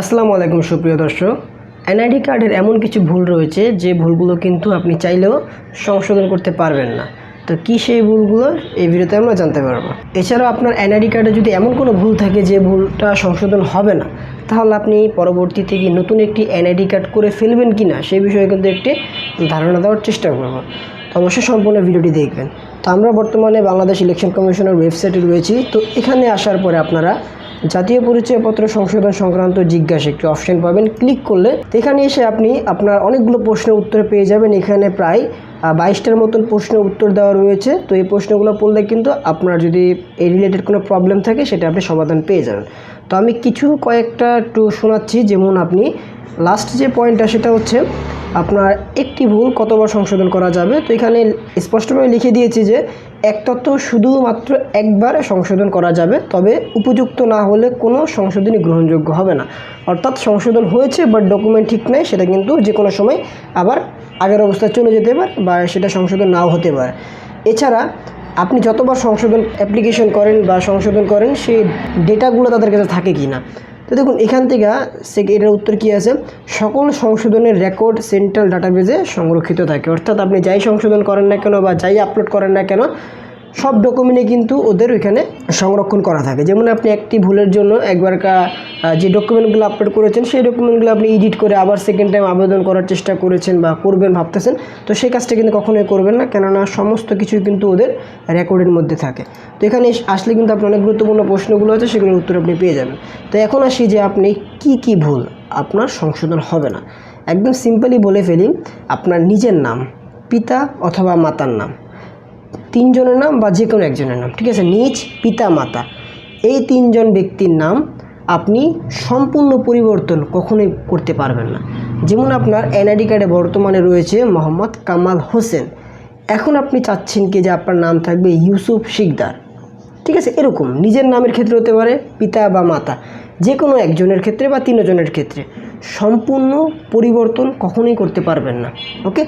আসসালামু আলাইকুম সুপ্রিয় দর্শক। এনআইডি কার্ডের এমন কিছু ভুল রয়েছে, যে ভুলগুলো কিন্তু আপনি চাইলেও সংশোধন করতে পারবেন না। তো কী সেই ভুলগুলো? এই ভিডিওতে আমরা জানতে পারব। এছাড়াও আপনার এনআইডি কার্ডে যদি এমন কোনো ভুল থাকে, যে ভুলটা সংশোধন হবে না, তাহলে আপনি পরবর্তীতে গিয়ে নতুন একটি এনআইডি কার্ড করে ফেলবেন কি না, সেই বিষয়ে কিন্তু একটি ধারণা দেওয়ার চেষ্টা করব। তো অবশ্যই সম্পূর্ণ ভিডিওটি দেখবেন। তো আমরা বর্তমানে বাংলাদেশ ইলেকশন কমিশনের ওয়েবসাইটে রয়েছি। তো এখানে আসার পরে আপনারা জাতীয় পরিচয়পত্র সংশোধন সংক্রান্ত জিজ্ঞাসা একটি অপশন পাবেন। ক্লিক করলে এখানে এসে আপনি আপনার অনেকগুলো প্রশ্নের উত্তর পেয়ে যাবেন। এখানে প্রায় বাইশটার মতন প্রশ্নের উত্তর দেওয়া রয়েছে। তো এই প্রশ্নগুলো পড়লে কিন্তু আপনার যদি এই রিলেটেড কোনো প্রবলেম থাকে, সেটা আপনি সমাধান পেয়ে যাবেন। তো আমি কিছু কয়েকটা একটু শোনাচ্ছি। যেমন আপনি লাস্ট যে পয়েন্টটা সেটা হচ্ছে আপনার একটি ভুল কতবার সংশোধন করা যাবে? তো এখানে স্পষ্টভাবে লিখে দিয়েছি যে, এক তত্ত্ব শুধুমাত্র একবার সংশোধন করা যাবে, তবে উপযুক্ত না হলে কোনো সংশোধনই গ্রহণযোগ্য হবে না। অর্থাৎ সংশোধন হয়েছে বাট ডকুমেন্ট ঠিক নেই, সেটা কিন্তু যে কোনো সময় আবার আগের অবস্থায় চলে যেতে পারে বা সেটা সংশোধন নাও হতে পারে। এছাড়া, আপনি যতবার সংশোধন অ্যাপ্লিকেশন করেন বা সংশোধন করেন, সেই ডেটাগুলো তাদের কাছে থাকে কি না তো দেখুন, এখান থেকে এটার উত্তর কী আছে? সকল সংশোধনের রেকর্ড সেন্ট্রাল ডাটাবেজে সংরক্ষিত থাকে। অর্থাৎ আপনি যাই সংশোধন করেন না কেন বা যাই আপলোড করেন না কেন সব ডকুমেন্টে কিন্তু ওদের ওইখানে সংরক্ষণ করা থাকে। যেমন আপনি একটি ভুলের জন্য একবার যে ডকুমেন্টগুলো আপলোড করেছেন, সেই ডকুমেন্টগুলো আপনি এডিট করে আবার সেকেন্ড টাইম আবেদন করার চেষ্টা করেছেন বা করবেন ভাবতেছেন, তো সেই কাজটা কিন্তু কখনোই করবেন না, কেননা সমস্ত কিছুই কিন্তু ওদের রেকর্ডের মধ্যে থাকে। তো এখানে আসলে কিন্তু আপনার অনেক গুরুত্বপূর্ণ প্রশ্নগুলো আছে, সেগুলোর উত্তর আপনি পেয়ে যাবেন। তো এখন আসি যে আপনি কি কি ভুল আপনার সংশোধন হবে না। একদম সিম্পলি বলে ফেলি, আপনার নিজের নাম, পিতা অথবা মাতার নাম। তিনজনের নাম বা যে কোনো একজনের নাম, ঠিক আছে? নিজ পিতা, মাতা। এই তিনজন ব্যক্তির নাম আপনি সম্পূর্ণ পরিবর্তন কখনোই করতে পারবেন না। যেমন আপনার এনআইডি কার্ডে বর্তমানে রয়েছে মোহাম্মদ কামাল হোসেন। এখন আপনি চাচ্ছেন কি যে আপনার নাম থাকবে ইউসুফ শিকদার। ঠিক আছে? এরকম নিজের নামের ক্ষেত্রে হতে পারে, পিতা বা মাতা। যে কোনো একজনের ক্ষেত্রে বা তিনজনের ক্ষেত্রে। সম্পূর্ণ পরিবর্তন কখনোই করতে পারবেন না। ওকে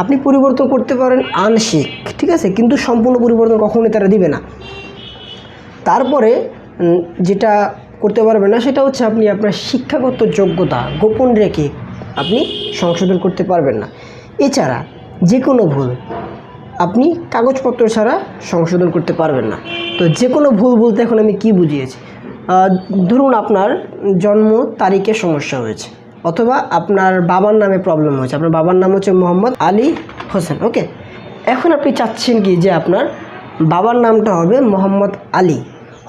আপনি পরিবর্তন করতে পারেন আংশিক, ঠিক আছে? কিন্তু সম্পূর্ণ পরিবর্তন কখনোই তারা দিবে না। তারপরে যেটা করতে পারবেন না, সেটা হচ্ছে আপনি আপনার শিক্ষাগত যোগ্যতা গোপন রেখে আপনি সংশোধন করতে পারবেন না। এছাড়া যে কোনো ভুল আপনি কাগজপত্র ছাড়া সংশোধন করতে পারবেন না। তো যে কোনো ভুল বলতে এখন আমি কি বুঝিয়েছি? ধরুন আপনার জন্ম তারিখে সমস্যা হয়েছে। অথবা আপনার বাবার নামে প্রবলেম হয়েছে। আপনার বাবার নাম হচ্ছে মোহাম্মদ আলী হোসেন ওকে এখন আপনি চাচ্ছেন কি যে আপনার বাবার নামটা হবে মোহাম্মদ আলী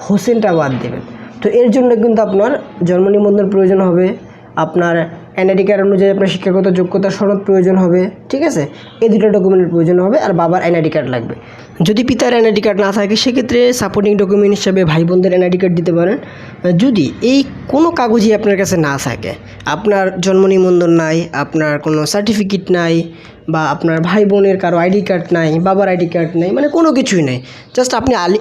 হোসেনটা বাদ দেবেন। তো এর জন্য কিন্তু আপনার জন্ম নিবন্ধন প্রয়োজন হবে, আপনার এনআইডি কার্ড অনুযায়ী আপনার শিক্ষাগত যোগ্যতা, সনদ প্রয়োজন হবে, ঠিক আছে? এই দুটো ডকুমেন্টের প্রয়োজন হবে আর বাবার এনআইডি কার্ড লাগবে। যদি পিতার এনআইডি কার্ড না থাকে, সেক্ষেত্রে সাপোর্টিং ডকুমেন্ট হিসাবে ভাই বোনদের এনআইডি কার্ড দিতে পারেন। যদি এই কোনো কাগজই আপনার কাছে না থাকে, আপনার জন্ম নিবন্ধন নাই, আপনার কোনো সার্টিফিকেট নাই বা আপনার ভাই বোনের কারও আইডি কার্ড নাই, বাবার আইডি কার্ড নাই মানে কোনো কিছুই নেই। জাস্ট আপনি আলি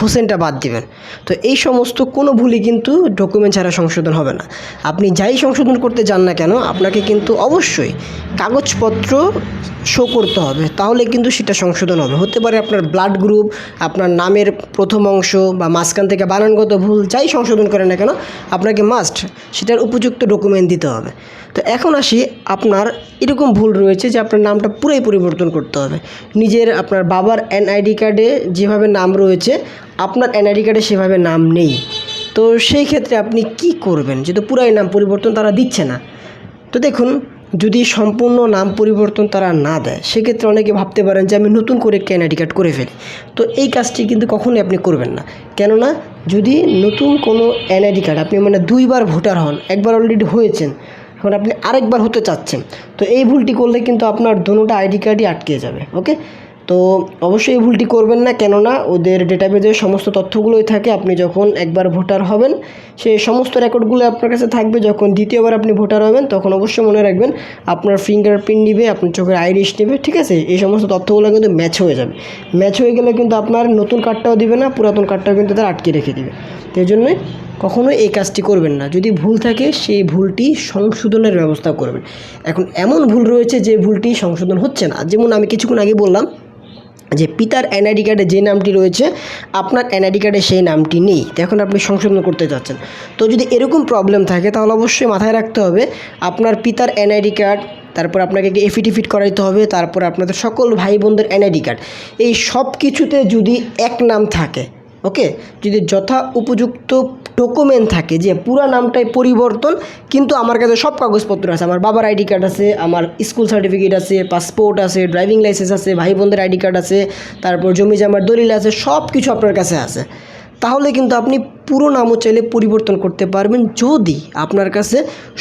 হোসেনটা বাদ দিবেন। তো এই সমস্ত কোনো ভুলই কিন্তু ডকুমেন্ট ছাড়া সংশোধন হবে না। আপনি যাই সংশোধন করতে যান না কেন, আপনাকে কিন্তু অবশ্যই কাগজপত্র শো করতে হবে। তাহলে কিন্তু সেটা সংশোধন হবে। হতে পারে আপনার ব্লাড গ্রুপ আপনার নামের প্রথম অংশ বা মাঝখান থেকে বানানগত ভুল, যাই সংশোধন করেন না কেন, আপনাকে মাস্ট সেটার উপযুক্ত ডকুমেন্ট দিতে হবে। তো এখন আসি আপনার এরকম ভুল রয়েছে যে আপনার নামটা পুরোই পরিবর্তন করতে হবে। নিজের আপনার বাবার এনআইডি কার্ডে যেভাবে নাম রয়েছে, আপনার এনআইডি কার্ডে সেভাবে নাম নেই। তো সেই ক্ষেত্রে আপনি কি করবেন? যেহেতু পুরাই নাম পরিবর্তন তারা দিচ্ছে না। তো দেখুন, যদি সম্পূর্ণ নাম পরিবর্তন তারা না দেয়, সেক্ষেত্রে অনেকে ভাবতে পারেন যে আমি নতুন করে একটা এনআইডি কার্ড করে ফেলি। তো এই কাজটি কিন্তু কখনোই আপনি করবেন না। কেননা, যদি নতুন কোনো এনআইডি কার্ড আপনি মানে দুইবার ভোটার হন, একবার অলরেডি হয়েছেন এখন আপনি আরেকবার হতে চাচ্ছেন, তো এই ভুলটি করলে কিন্তু আপনার দুটোটা আইডি কার্ডই আটকে যাবে, ওকে? তো অবশ্যই এই ভুলটি করবেন না, কেননা ওদের ডেটাবেজে সমস্ত তথ্যগুলোই থাকে, আপনি যখন একবার ভোটার হবেন সেই সমস্ত রেকর্ডগুলো আপনার কাছে থাকবে, যখন দ্বিতীয়বার আপনি ভোটার হবেন, তখন অবশ্যই মনে রাখবেন আপনার ফিঙ্গারপ্রিন্ট নেবে, আপনার চোখের আইরিশ নেবে, ঠিক আছে? এই সমস্ত তথ্যগুলো কিন্তু ম্যাচ হয়ে যাবে। ম্যাচ হয়ে গেলে কিন্তু আপনার নতুন কার্ডটাও দিবে না, পুরাতন কার্ডটাও কিন্তু তারা আটকে রেখে দিবে। তো এই জন্যই কখনোই এই কাজটি করবেন না। যদি ভুল থাকে, সেই ভুলটি সংশোধনের ব্যবস্থা করবেন। এখন এমন ভুল রয়েছে যে ভুলটি সংশোধন হচ্ছে না। যেমন আমি কিছুক্ষণ আগে বললাম যে পিতার এনআইডি কার্ডে যে নামটি রয়েছে, আপনার এনআইডি কার্ডে সেই নামটি নেই। এখন আপনি সংশোধন করতে যাচ্ছেন। তো যদি এরকম প্রবলেম থাকে, তাহলে অবশ্যই মাথায় রাখতে হবে, আপনার পিতার এনআইডি কার্ড তারপর আপনাকে একটি এফিডেভিট করাইতে হবে, তারপর আপনাদের সকল ভাই বোনদের এনআইডি কার্ড এই সব কিছুতে যদি এক নাম থাকে ওকে? যদি যথা উপযুক্ত ডকুমেন্ট থাকে যে পুরো নামটাই পরিবর্তন, কিন্তু আমার কাছে সব কাগজপত্র আছে, আমার বাবার আইডি কার্ড আছে, আমার স্কুল সার্টিফিকেট আছে পাসপোর্ট আছে ড্রাইভিং লাইসেন্স আছে ভাই বোনদের আইডি কার্ড আছে, তারপর জমি জামার দলিল আছে সব কিছু আপনার কাছে আছে। তাহলে কিন্তু আপনি পুরো নামও চাইলে পরিবর্তন করতে পারবেন যদি আপনার কাছে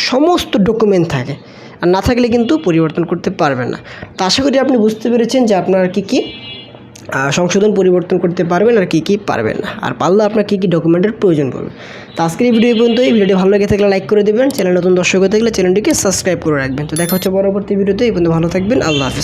সমস্ত ডকুমেন্ট থাকে। আর না থাকলে কিন্তু পরিবর্তন করতে পারবেন না। তো আশা করি আপনি বুঝতে পেরেছেন যে আপনার কী কী সংশোধন পরিবর্তন করতে পারবেন আর কী কী পারবেন। আর পারলে আপনার কী কী ডকুমেন্টের প্রয়োজন পড়বে। তো আজকের এই ভিডিও পর্যন্ত এই ভিডিওটি ভালো লেগে থাকলে লাইক করে দেবেন। চ্যানেল নতুন দর্শক হয়ে থাকলে চ্যানেলটিকে সাবস্ক্রাইব করে রাখবেন। তো দেখা হচ্ছে পরবর্তী ভিডিওতে এই পর্যন্ত ভালো থাকবেন। আল্লাহ হাফিজ।